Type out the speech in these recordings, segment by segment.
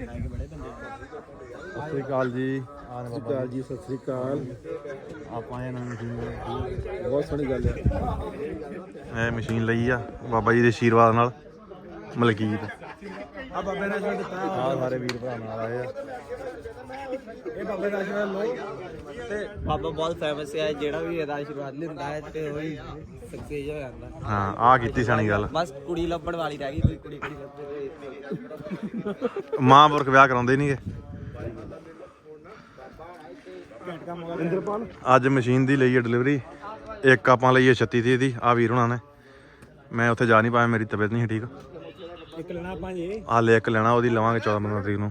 ਸਤਿ ਸ੍ਰੀ ਅਕਾਲ ਜੀ ਆਨ ਬਾਬਾ ਕਾਲ ਜੀ ਸਤਿ ਸ੍ਰੀ ਅਕਾਲ ਆਪਾਂ ਇਹ ਨਵੀਂ ਮਸ਼ੀਨ ਬਹੁਤ ਸੋਹਣੀ ਗੱਲ ਹੈ। ਇਹ ਮਸ਼ੀਨ ਲਈ ਆ ਬਾਬਾ ਜੀ ਦੇ ਆਸ਼ੀਰਵਾਦ ਨਾਲ ਮਲਕੀਤ। ਆ ਬਾਬੇ ਦਿੱਤਾ। ਆ ਸਾਰੇ ਵੀਰ ਭਰਾ ਨਾਲ ਆਏ ਆ। ਇਹ ਬਾਬੇ ਦਾ ਜਿਹੜਾ ਲੋ ਤੇ ਬਾਬਾ ਬਹੁਤ ਫੇਮਸ ਹੈ ਜਿਹੜਾ ਵੀ ਇਹਦਾ ਆਸ਼ੀਰਵਾਦ ਲੈਂਦਾ ਹੈ ਤੇ ਉਹੀ ਸਕਸੈਸ ਹੋ ਜਾਂਦਾ। ਹਾਂ ਆ ਕੀਤੀ ਸਾਣੀ ਗੱਲ। ਬਸ ਕੁੜੀ ਲੱਭਣ ਵਾਲੀ ਰਹਿ ਗਈ ਕੋਈ ਕੁੜੀ ਕੁੜੀ ਲੱਭਦੇ ਮਹਾਂਪੁਰਖ ਵਿਆਹ ਕਰਾਉਂਦੇ ਨਹੀਂਗੇ ਇੰਦਰਪਾਲ? ਅੱਜ ਮਸ਼ੀਨ ਦੀ ਲਈ ਹੈ ਡਿਲੀਵਰੀ ਇੱਕ ਆਪਾਂ ਲਈ ਹੈ 36 ਦੀ ਦੀ ਆ ਵੀਰ ਹੁਣਾਂ ਨੇ। ਮੈਂ ਉੱਥੇ ਜਾ ਨਹੀਂ ਪਾਇਆ ਮੇਰੀ ਤਬੀਅਤ ਨਹੀਂ ਸੀ ਠੀਕ। ਇੱਕ ਲੈਣਾ ਆਪਾਂ ਜੀ। ਹਾਲੇ ਇੱਕ ਲੈਣਾ ਉਹਦੀ ਲਵਾਂਗੇ 14 15 ਤਰੀਕ ਨੂੰ।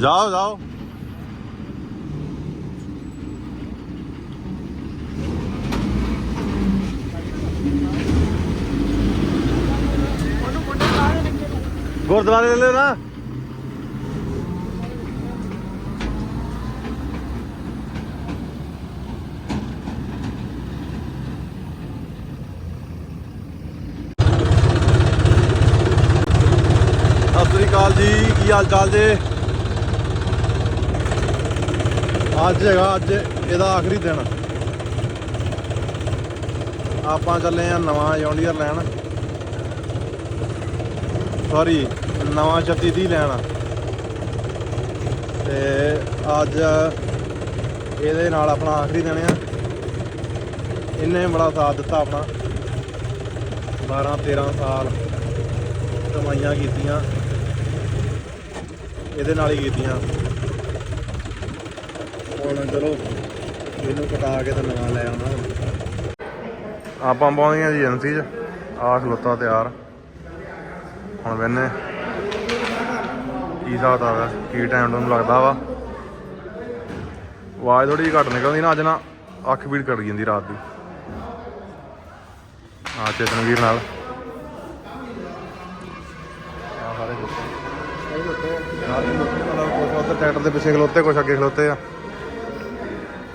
ਜਾਓ ਜਾਓ। ਗੁਰਦੁਆਰੇ ਲੈ ਨਾ। ਸਤਿ ਸ੍ਰੀ ਅਕਾਲ ਜੀ ਕੀ ਹਾਲ ਚਾਲ ਜੇ? ਅੱਜ ਹੈਗਾ, ਅੱਜ ਇਹਦਾ ਆਖਰੀ ਦਿਨ। ਆਪਾਂ ਚੱਲੇ ਆ ਨਵਾਂ ਜੌਂਡੀਅਰ ਲੈਣ। ਸੌਰੀ ਨਵਾਂ 36 ਦੀ ਲੈਣ। ਤੇ ਅੱਜ ਇਹਦੇ ਨਾਲ ਆਪਣਾ ਆਖਰੀ ਦਿਨ ਆ। ਇਹਨੇ ਬੜਾ ਸਾਥ ਦਿੱਤਾ ਆਪਣਾ। 12 13 ਸਾਲ ਕਮਾਈਆਂ ਕੀਤੀਆਂ। ਇਹਦੇ ਨਾਲ ਹੀ ਕੀਤੀਆਂ। ਹੁਣ ਚਲੋ। ਇਹਨੂੰ ਕਟਾ ਕੇ ਤੇ ਨਵਾਂ ਲੈ ਆਉਣਾ। ਹੁਣ ਆਪਾਂ ਪਹੁੰਚੀਆਂ ਜੀ ਏਜੰਸੀ 'ਚ। ਆ ਖਲੋਤਾ ਤਿਆਰ। ਹੁਣ ਵੇਨੇ। ਕੀ ਹਿਸਾਬ ਆ? ਕੀ ਟਾਈਮ ਤੁਹਾਨੂੰ ਲੱਗਦਾ ਵਾ? ਆਵਾਜ਼ ਥੋੜੀ ਘੱਟ ਨਿਕਲਦੀ ਨਾ ਅੱਜ ਨਾ ਅੱਖ ਭੀੜ ਕਰ ਜਾਂਦੀ ਰਾਤ ਦੀ। ਆ ਚੇਤਨਵੀਰ ਨਾਲ। ਆ। ਸਾਰੇ ਕੁਝ ਉੱਧਰ ਟਰੈਕਟਰ ਦੇ ਪਿੱਛੇ ਖਲੋਤੇ ਕੁਝ ਅੱਗੇ ਖਲੋਤੇ ਆ।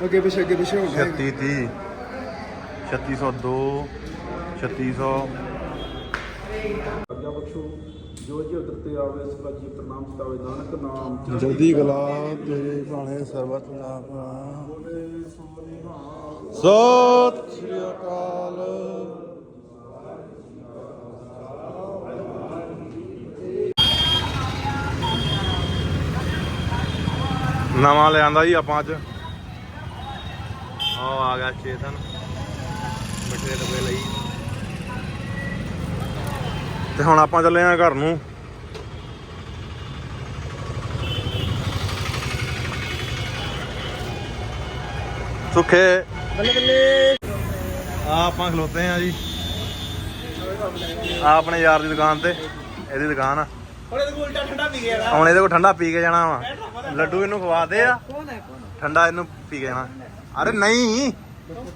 ਅੱਗੇ ਪਿੱਛੇ ਅੱਗੇ ਪਿੱਛੇ ਹੋ 36 30 3602 3600 ਆਗਿਆ ਬਖਸ਼ੋ ਜੋ ਜੀ ਉਦਰ ਤੇ ਆਵੇ ਸਭਾ ਜੀ ਪ੍ਰਣਾਮ ਸਤਾਵੇ ਨਾਨਕ ਨਾਮ ਜਲਦੀ ਗਲਾ ਤੇਰੇ ਬਾਣੇ ਸਰਬਤ ਨਾਮਾ ਸਤਿ ਸ੍ਰੀ ਅਕਾਲ। ਨਵਾਂ ਲਿਆਂਦਾ ਜੀ ਆਪਾਂ ਅੱਜ। ਆਹ ਆ ਗਿਆ ਚੇਤਨ ਮਿੱਠੇ ਡੱਬੇ ਲਈ। ਤੇ ਹੁਣ ਆਪਾਂ ਚੱਲੇ ਆਂ ਘਰ ਨੂੰ। ਸੁੱਖੇ। ਬੱਲੇ ਬੱਲੇ ਆ ਆਪਾਂ ਖਲੋਤੇ ਆ ਜੀ। ਆ ਆਪਣੇ ਯਾਰ ਦੀ ਦੁਕਾਨ ਤੇ। ਇਹਦੀ ਦੁਕਾਨ ਆ। ਉਹਦੇ ਕੋਲ ਉਲਟਾ ਠੰਡਾ ਪੀ ਗਿਆ ਹੁਣ ਇਹਦੇ ਕੋਲ ਠੰਡਾ ਪੀ ਕੇ ਜਾਣਾ ਵਾ। ਲੱਡੂ ਇਹਨੂੰ ਆ। ਕੌਣ ਹੈ ਕੌਣ ਠੰਡਾ ਇਹਨੂੰ ਪੀ ਕੇ ਜਾਣਾ। ਅਰੇ ਨਹੀਂ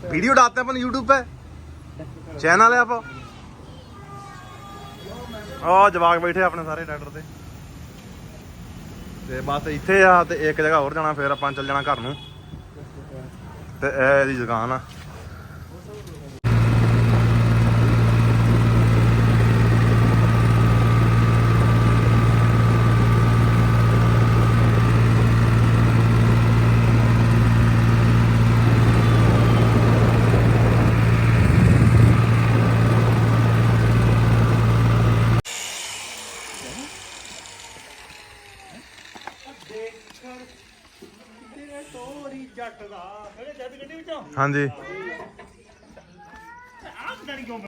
ਵੀਡੀਓ डालते हैं अपन YouTube पे ਚੈਨਲ ਹੈ ਆਪੋ ਉਹ ਜਵਾਕ ਬੈਠੇ ਆਪਣੇ ਸਾਰੇ ਟਰੈਕਟਰ ਤੇ ਤੇ ਬਸ ਇੱਥੇ ਆ ਤੇ ਇੱਕ ਜਗ੍ਹਾ ਹੋਰ ਜਾਣਾ ਫਿਰ ਆਪਾਂ ਚੱਲ ਜਾਣਾ ਘਰ ਨੂੰ ਤੇ ਇਹ ਇਹਦੀ ਦੁਕਾਨ ਆ ਤੋਰੀ ਜੱਟ ਦਾ। ਜਿਹੜੇ ਜੱਟ ਗੱਡੀ ਵਿੱਚੋਂ ਹਾਂਜੀ ਕਿਉਂ